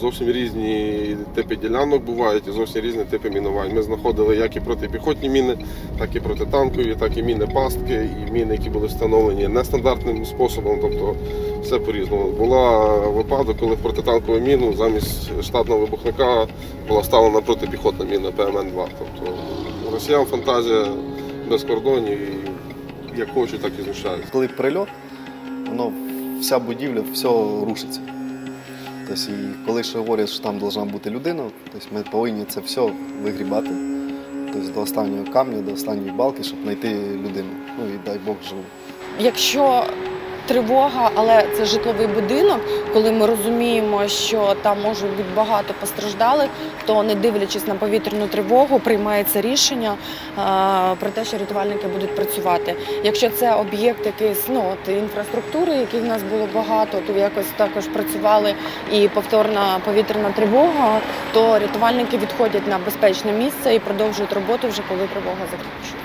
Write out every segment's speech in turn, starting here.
Зовсім різні типи ділянок бувають і зовсім різні типи мінувань. Ми знаходили як і протипіхотні міни, так і протитанкові, так і міни пастки, і міни, які були встановлені нестандартним способом, тобто все по-різному. Була випадок, коли в протитанкову міну замість штатного вибухника була вставлена протипіхотна міна ПМН-2. Тобто росіян фантазія без кордонів, і як хочуть, так і знущаються. Коли прильот, воно вся будівля, все рушиться. Тобто, і коли ще говорять, що там повинна бути людина, тобто ми повинні це все вигрібати. Тобто до останнього камня, до останньої балки, щоб знайти людину. Ну і дай Бог живу. Якщо тривога, але це житловий будинок, коли ми розуміємо, що там може бути багато постраждалих, то не дивлячись на повітряну тривогу, приймається рішення е, про те, що рятувальники будуть працювати. Якщо це об'єкт якийсь ну от інфраструктури, яких в нас було багато, то якось також працювали і повторна повітряна тривога, то рятувальники відходять на безпечне місце і продовжують роботу вже коли тривога закінчується.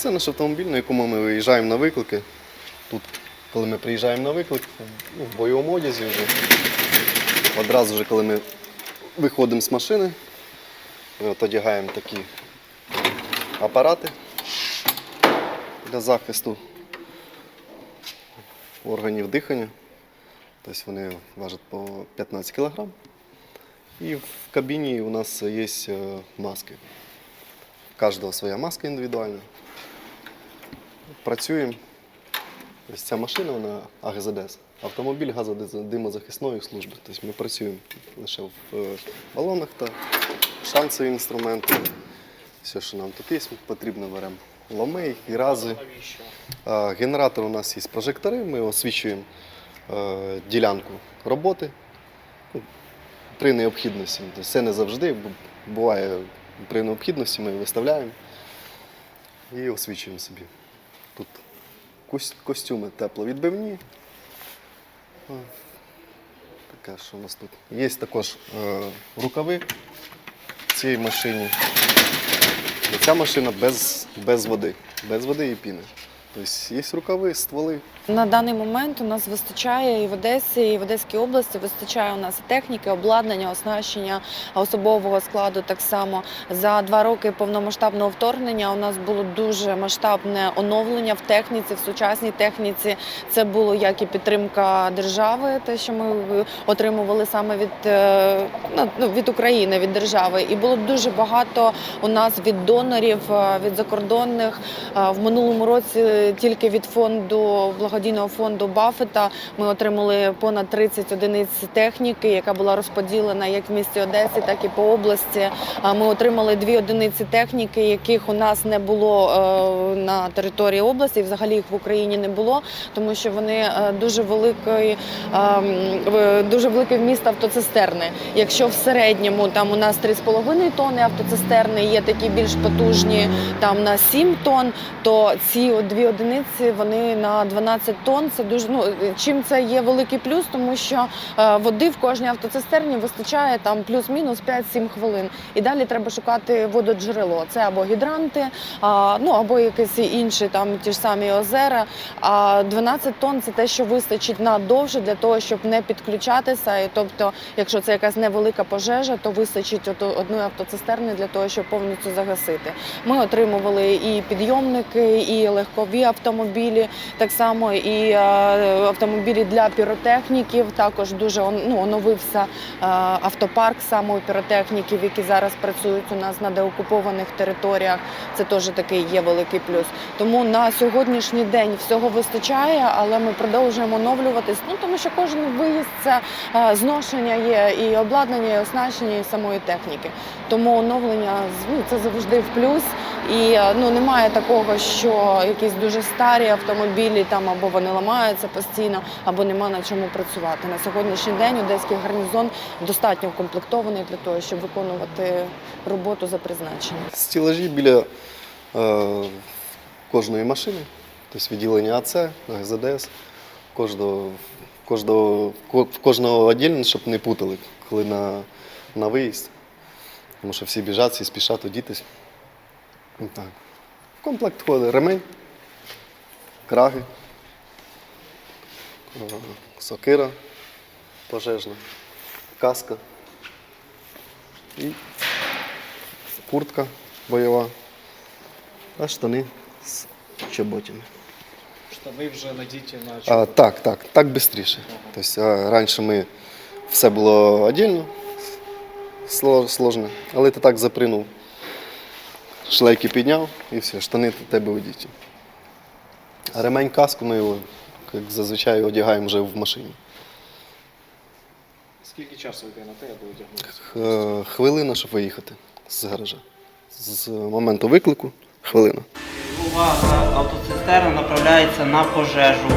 Це наш автомобіль, на якому ми виїжджаємо на виклики. Тут, коли ми приїжджаємо на виклик, ну, в бойовому одязі вже. Одразу вже, коли ми виходимо з машини, ми от одягаємо такі апарати для захисту органів дихання. Тобто вони важать по 15 кг. І в кабіні у нас є е, маски. У кожного своя маска індивідуальна. Працюємо. Ось ця машина, вона АГЗДС. Автомобіль газодимозахисної служби. Тобто ми працюємо лише в е, балонах та шансові інструменти. Все, що нам тут є, потрібно беремо ломи, гірази. А, Генератор у нас є прожектори, ми освічуємо е, ділянку роботи ну, при необхідності. Тобто Це не завжди, бу- буває при необхідності ми виставляємо і освічуємо собі. Костюми тепловідбивні. Таке, що у нас тут. Є також е, рукави в цій машині. Ця машина без, без води, без води і піни. Тобто є рукави, стволи. На даний момент у нас вистачає і в Одесі, і в Одеській області вистачає у нас техніки, обладнання, оснащення особового складу. Так само за два роки повномасштабного вторгнення у нас було дуже масштабне оновлення в техніці, в сучасній техніці. Це було як і підтримка держави, те, що ми отримували саме від, е, ну, ну, від України, від держави. І було дуже багато у нас від донорів, е, від закордонних. Е, В минулому році тільки від фонду благодійного фонду Баффета ми отримали понад 30 одиниць техніки, яка була розподілена як в місті Одесі, так і по області. Ми отримали дві одиниці техніки, яких у нас не було е, на території області. Взагалі їх в Україні не було, тому що вони дуже великий, ем, в- дуже великий вміст автоцистерни. Якщо в середньому там у нас 3,5 тонни автоцистерни, є такі більш потужні там на 7 тонн, то ці дві одиниці вони на 12 тонн. Це дуже ну чим це є великий плюс, тому що е, води в кожній автоцистерні вистачає там плюс-мінус 5-7 хвилин. І далі треба шукати вододжерело. Це або гідранти, а, ну або якісь інші там ті ж самі озера. А 12 тонн це те, що вистачить надовше для того, щоб не підключатися. І тобто, якщо це якась невелика пожежа, то вистачить одної автоцистерни для того, щоб повністю загасити. Ми отримували і підйомники, і легкові автомобілі, так само і е, автомобілі для піротехніків. Також дуже ну, оновився е, автопарк саме у піротехніків, які зараз працюють у нас на деокупованих територіях. Це теж такий є великий плюс. Тому на сьогоднішній день всього вистачає, але ми продовжуємо оновлюватись. Ну тому що кожен виїзд це е, зношення є і обладнання, і оснащення, і самої техніки. Тому оновлення ну, це завжди в плюс. І ну немає такого, що якісь дуже старі автомобілі там або вони ламаються постійно, або нема на чому працювати. На сьогоднішній день одеський гарнізон достатньо укомплектований для того, щоб виконувати роботу за призначенням. Стілажі біля е, кожної машини, тобто відділення АЦ, АГЗДС, кожного, кожного, кожного відділення, щоб не путали, коли на, на виїзд. Тому що всі біжать, всі спішать одітись. Ну, Так. Комплект входить ремень, краги, е, сокира пожежна, каска і куртка бойова, а штани з чоботями. Штани вже надіті на А, так, так, так швидше. Тобто раніше ми все було віддільно, сло- сложно, але ти так запринув, шлейки підняв і все, штани тебе одіті. А ремень каску ми його, як зазвичай, одягаємо вже в машині. Скільки часу йде на те, аби одягнутися? Хвилина, щоб виїхати з гаража. З моменту виклику хвилина. Увага! Автоцистерна направляється на пожежу.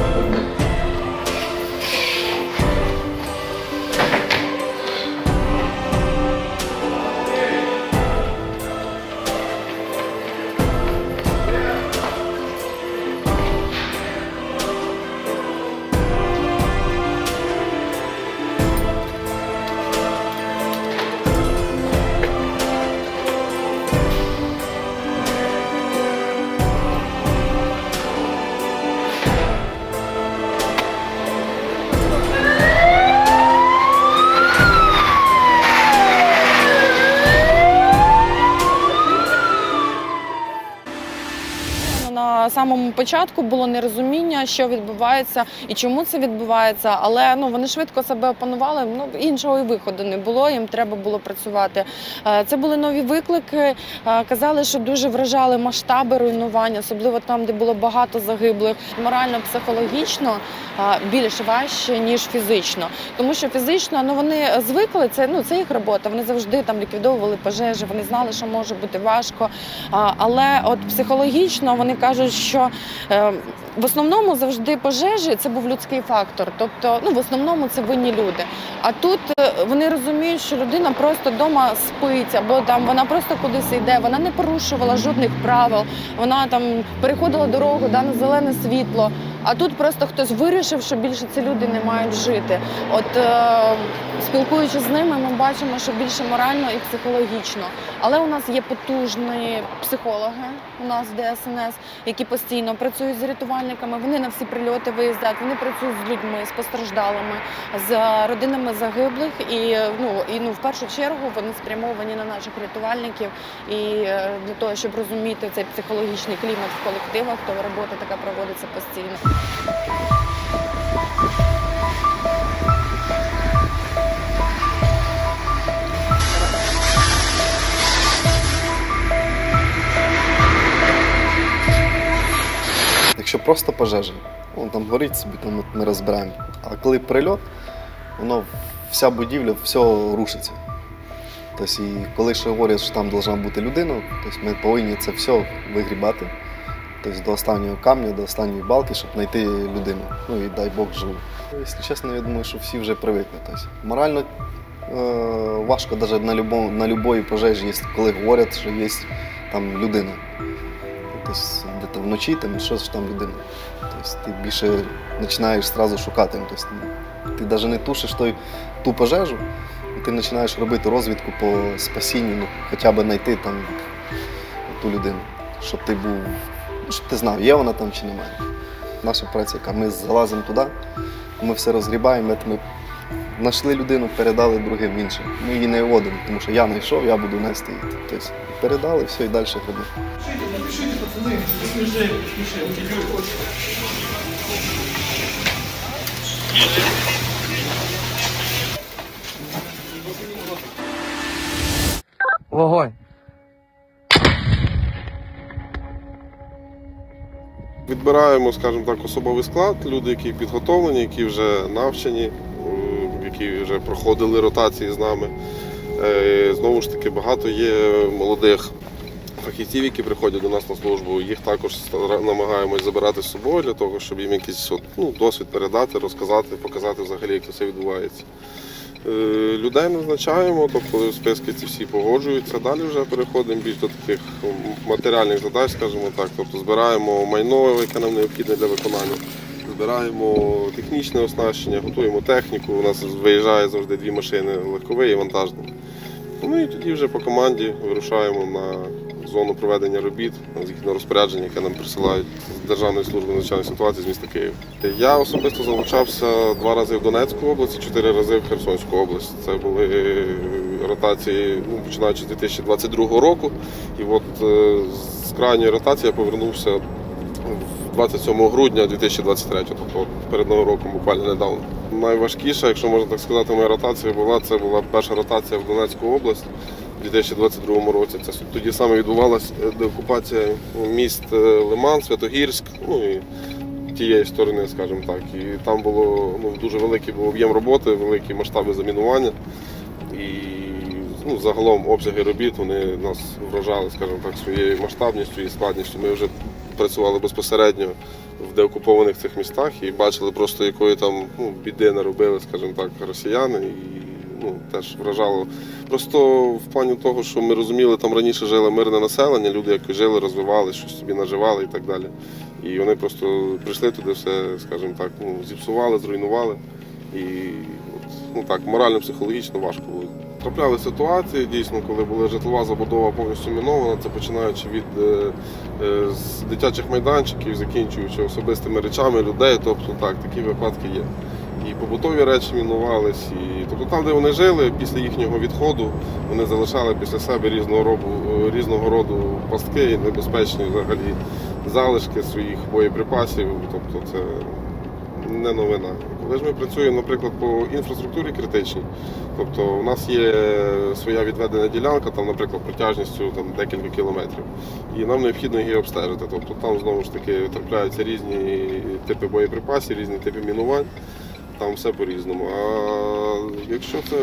Самому початку було нерозуміння, що відбувається і чому це відбувається. Але ну вони швидко себе опанували. Ну іншого і виходу не було. Їм треба було працювати. Е, Це були нові виклики. Е, Казали, що дуже вражали масштаби руйнування, особливо там, де було багато загиблих. Морально, психологічно е, більш важче ніж фізично, тому що фізично ну вони звикли. Це ну це їх робота. Вони завжди там ліквідовували пожежі. Вони знали, що може бути важко. Але от психологічно вони кажуть, що е, в основному завжди пожежі це був людський фактор. Тобто, ну в основному це винні люди. А тут е, вони розуміють, що людина просто вдома спить, або там вона просто кудись йде, вона не порушувала жодних правил, вона там переходила дорогу да, на зелене світло. А тут просто хтось вирішив, що більше ці люди не мають жити. От е, спілкуючись з ними, ми бачимо, що більше морально і психологічно. Але у нас є потужні психологи у нас в ДСНС, які постійно працюють з рятувальниками. Вони на всі прильоти виїздять, вони працюють з людьми, з постраждалими, з родинами загиблих. І ну і ну в першу чергу вони спрямовані на наших рятувальників і е, для того, щоб розуміти цей психологічний клімат в колективах, то робота така проводиться постійно. Якщо просто пожежа, ну, там горить собі, от ми розбираємо. А коли прильот, воно вся будівля, все рушиться. Тобто, і коли ще говорять, що там повинна бути людина, тобто ми повинні це все вигрібати. Тобто до останнього камня, до останньої балки, щоб знайти людину. Ну і дай Бог живу. Якщо чесно, я думаю, що всі вже привикли. Тобто, морально е, важко навіть на, любому, на любої пожежі, коли говорять, що є там людина. Тобто, де-то вночі там що ж там людина. Тобто ти більше починаєш одразу шукати. Тобто, ти навіть не тушиш той, ту пожежу, ти починаєш робити розвідку по спасінню, ну, хоча б знайти там ту людину, щоб ти був, щоб ти знав, є вона там чи немає. Наша праця, яка ми залазимо туди, ми все розгрібаємо, ми знайшли людину, передали другим іншим. Ми її не виводимо, тому що я знайшов, я буду нести її. Тобто передали, все і далі робимо. Вогонь! Відбираємо, скажімо так, особовий склад, люди, які підготовлені, які вже навчені, які вже проходили ротації з нами. Е, Знову ж таки, багато є молодих фахівців, які приходять до нас на службу. Їх також намагаємось забирати з собою для того, щоб їм якийсь ну, досвід передати, розказати, показати взагалі, як це все відбувається. Е, Людей назначаємо, тобто списки ці всі погоджуються. Далі вже переходимо більш до таких матеріальних задач, скажімо так. Тобто збираємо майно, яке нам необхідне для виконання, збираємо технічне оснащення, готуємо техніку. У нас виїжджає завжди дві машини легковий і вантажний. Ну і тоді вже по команді вирушаємо на зону проведення робіт згідно розпорядження, яке нам присилають з Державної служби надзвичайних ситуацій з міста Києва. Я особисто залучався два рази в Донецьку область, чотири рази в Херсонську область. Це були ротації, ну, починаючи з 2022 року. І от е, з крайньої ротації я повернувся в 27 грудня 2023, тобто перед новим роком, буквально недавно. Найважкіша, якщо можна так сказати, моя ротація була. Це була перша ротація в Донецьку область у 2022 році. Це тоді саме відбувалася деокупація міст е, Лиман, Святогірськ, ну і тієї сторони, скажімо так. І там було ну, дуже великий був об'єм роботи, великі масштаби замінування. І ну, загалом обсяги робіт вони нас вражали, скажімо так, своєю масштабністю і складністю. Ми вже працювали безпосередньо в деокупованих цих містах і бачили просто, якої там ну, біди наробили, скажімо так, росіяни. І ну, теж вражало. Просто в плані того, що ми розуміли, там раніше жило мирне населення, люди, які жили, розвивали, щось собі наживали і так далі. І вони просто прийшли туди, все, скажімо так, ну, зіпсували, зруйнували. І от, ну так, морально, психологічно важко було. Трапляли ситуації, дійсно, коли була житлова забудова повністю мінована, це починаючи від е, е, з дитячих майданчиків, закінчуючи особистими речами людей. Тобто так, такі випадки є. Побутові речі мінувались, і тобто там, де вони жили, після їхнього відходу вони залишали після себе різного роду, різного роду пастки, небезпечні взагалі залишки своїх боєприпасів. Тобто це не новина. Коли ж ми працюємо, наприклад, по інфраструктурі критичній, тобто у нас є своя відведена ділянка, там, наприклад, протяжністю там, декілька кілометрів, і нам необхідно її обстежити. Тобто там знову ж таки трапляються різні типи боєприпасів, різні типи мінувань. Там все по-різному. А якщо це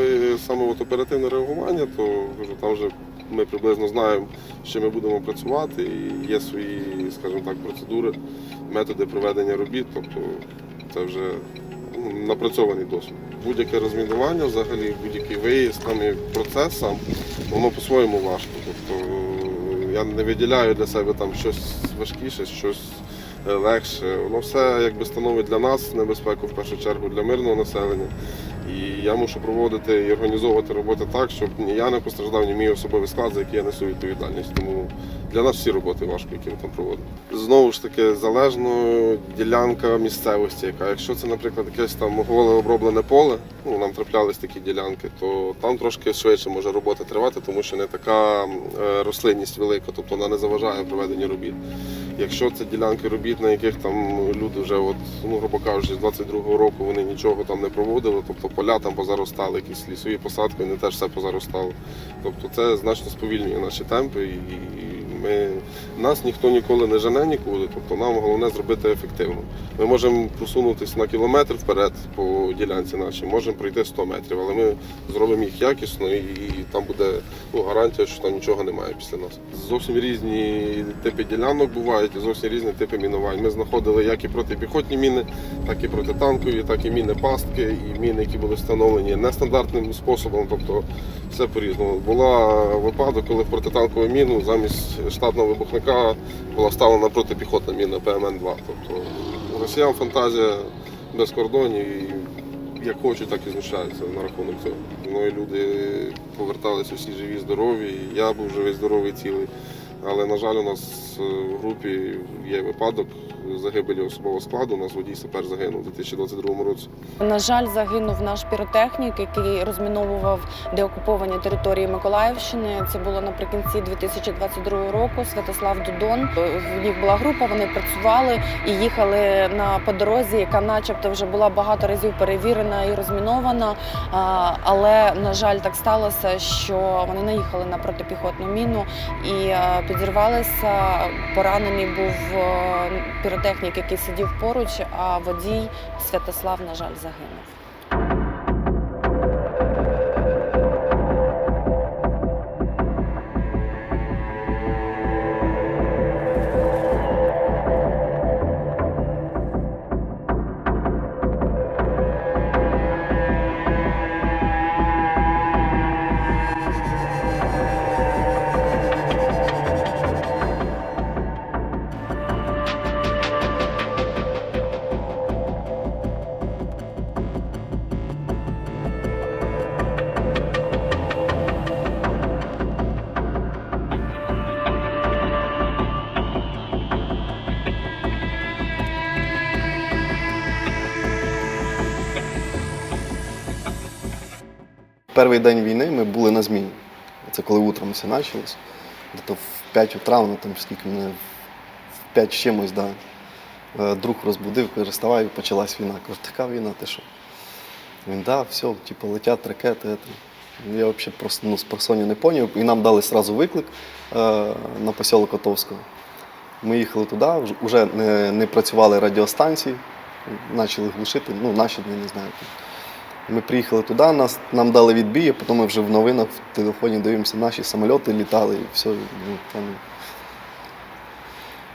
саме от оперативне реагування, то там вже ми приблизно знаємо, чим ми будемо працювати, і є свої, скажімо так, процедури, методи проведення робіт. Тобто це вже ну, напрацьований досвід. Будь-яке розмінування, взагалі будь-який виїзд, там і процес сам, воно по-своєму важко. Тобто я не виділяю для себе там щось важкіше, щось е, легше. Воно все якби становить для нас небезпеку в першу чергу для мирного населення. І я мушу проводити і організовувати роботи так, щоб ні я не постраждав, ні мій особовий склад, за який я несу відповідальність. Тому для нас всі роботи важко, які ми там проводимо. Знову ж таки, залежно ділянка місцевості, яка якщо це, наприклад, якесь там голе оброблене поле, ну нам траплялись такі ділянки, то там трошки швидше може робота тривати, тому що не така е, рослинність велика, тобто вона не заважає проведенню робіт. Якщо це ділянки робіт, на яких там люди вже, от, ну, грубо кажучи, з 22-го року вони нічого там не проводили, тобто поля там позаростали, якісь лісові посадки, вони теж все позаростало. Тобто це значно сповільнює наші темпи і ми, нас ніхто ніколи не жене нікуди, тобто нам головне зробити ефективно. Ми можемо просунутися на кілометр вперед по ділянці нашій, можемо пройти 100 метрів, але ми зробимо їх якісно і, там буде ну, гарантія, що там нічого немає після нас. Зовсім різні типи ділянок бувають, і зовсім різні типи мінувань. Ми знаходили як і протипіхотні міни, так і протитанкові, так і міни пастки, і міни, які були встановлені нестандартним способом, тобто все по-різному. Була випадок, коли в протитанкову міну замість штатного вибухника була вставлена протипіхотна міна ПМН-2. Тобто росіян фантазія без кордонів і як хочуть, так і знущаються на рахунок цього. Мною люди поверталися всі живі, здорові. Я був живий, здоровий, цілий. Але, на жаль, у нас е, в групі є випадок загибелі особового складу. У нас водій сапер загинув у 2022 році. На жаль, загинув наш піротехнік, який розміновував деокуповані території Миколаївщини. Це було наприкінці 2022 року. Святослав Дудон. В них була група, вони працювали і їхали на по дорозі, яка, начебто, вже була багато разів перевірена і розмінована. Але на жаль, так сталося, що вони наїхали на протипіхотну міну і підірвалися. Поранений був е, піротехнік, який сидів поруч, а водій Святослав, на жаль, загинув. Перший день війни ми були на зміні. Це коли утром все почалось. Дето в 5 утра, воно там скільки мене в 5 з чимось, да. Е, Друг розбудив, каже, вставай, почалась війна. Кажу, така війна, ти що? Він, да, все, типу, летять ракети. Это. Я взагалі просто ну, з просоння не зрозумів. І нам дали одразу виклик е, на посілок Котовського. Ми їхали туди, вже не, не працювали радіостанції, почали глушити, ну, наші, не знаю. Ми приїхали туди, нас, нам дали відбій, а потім ми вже в новинах в телефоні дивимося, наші самольоти літали і все. Ну, там...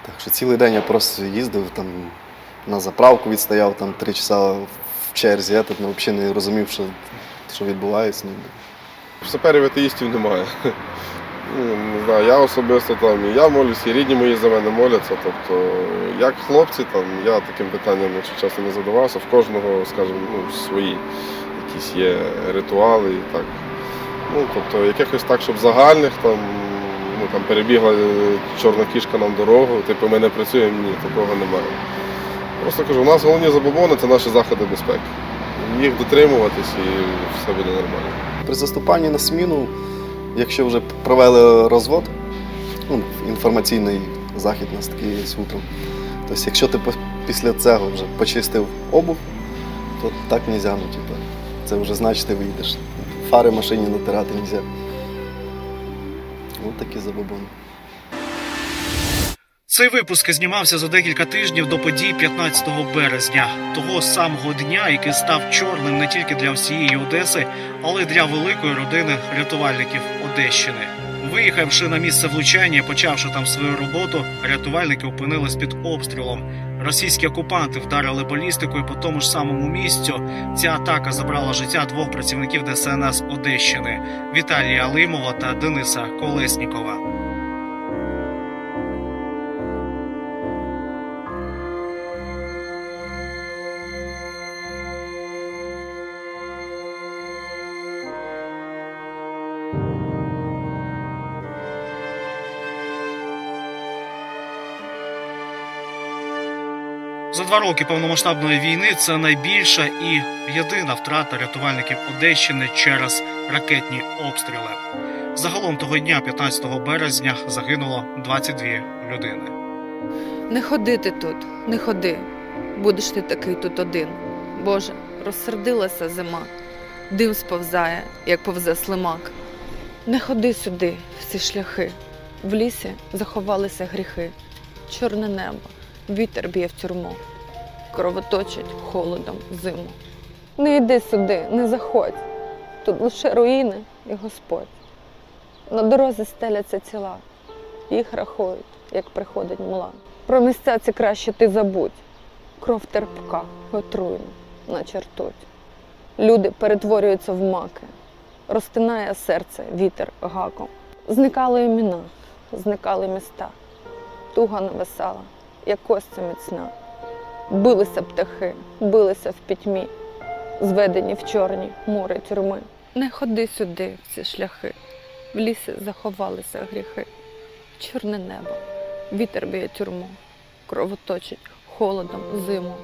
Так що цілий день я просто їздив там на заправку відстояв там три часа в черзі, я тут ну, взагалі не розумів, що, що відбувається. ніби. Саперів атеїстів немає. Ну, не знаю, я особисто там, і я молюсь, і рідні мої за мене моляться. Тобто, як хлопці, там, я таким питанням, якщо чесно, не задавався. В кожного, скажімо, ну, свої якісь є ритуали і так. Ну, тобто, якихось так, щоб загальних там, ну, там перебігла е, чорна кішка нам дорогу, типу ми не працюємо, ні, такого немає. Просто кажу, у нас головні забобони це наші заходи безпеки. Їх дотримуватись і все буде нормально. При заступанні на сміну, якщо вже провели розвод, ну, інформаційний захід у нас такий є утром. Тобто, якщо ти після цього вже почистив обув, то так не можна. Це вже значить ти вийдеш. Фари машині натирати не можна. Ось такі забобони. Цей випуск знімався за декілька тижнів до подій 15 березня, того самого дня, який став чорним не тільки для всієї Одеси, але й для великої родини рятувальників Одещини. Виїхавши на місце влучання, почавши там свою роботу, рятувальники опинились під обстрілом. Російські окупанти вдарили балістикою по тому ж самому місцю. Ця атака забрала життя двох працівників ДСНС Одещини Віталія Алимова та Дениса Колеснікова. За два роки повномасштабної війни це найбільша і єдина втрата рятувальників Одещини через ракетні обстріли. Загалом того дня, 15 березня, загинуло 22 людини. Не ходи ти тут, не ходи. Будеш ти такий тут один. Боже, розсердилася зима, дим сповзає, як повзе слимак. Не ходи сюди, в ці шляхи. В лісі заховалися гріхи. Чорне небо, вітер б'є в тюрму, кровоточить холодом зиму. Не йди сюди, не заходь. Тут лише руїни і Господь. На дорозі стеляться тіла, їх рахують, як приходить мла. Про місця ці краще ти забудь. Кров терпка, отруйна, наче ртуть. Люди перетворюються в маки, розтинає серце вітер гаком. Зникали імена, зникали міста. Туга нависала, як костя міцна. Билися птахи, билися в пітьмі, зведені в чорні мури тюрми. Не ходи сюди, в ці шляхи. В лісі заховалися гріхи. Чорне небо, вітер б'є тюрму, кровоточить холодом зиму.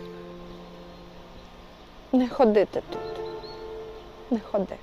Не ходи ти тут, не ходи.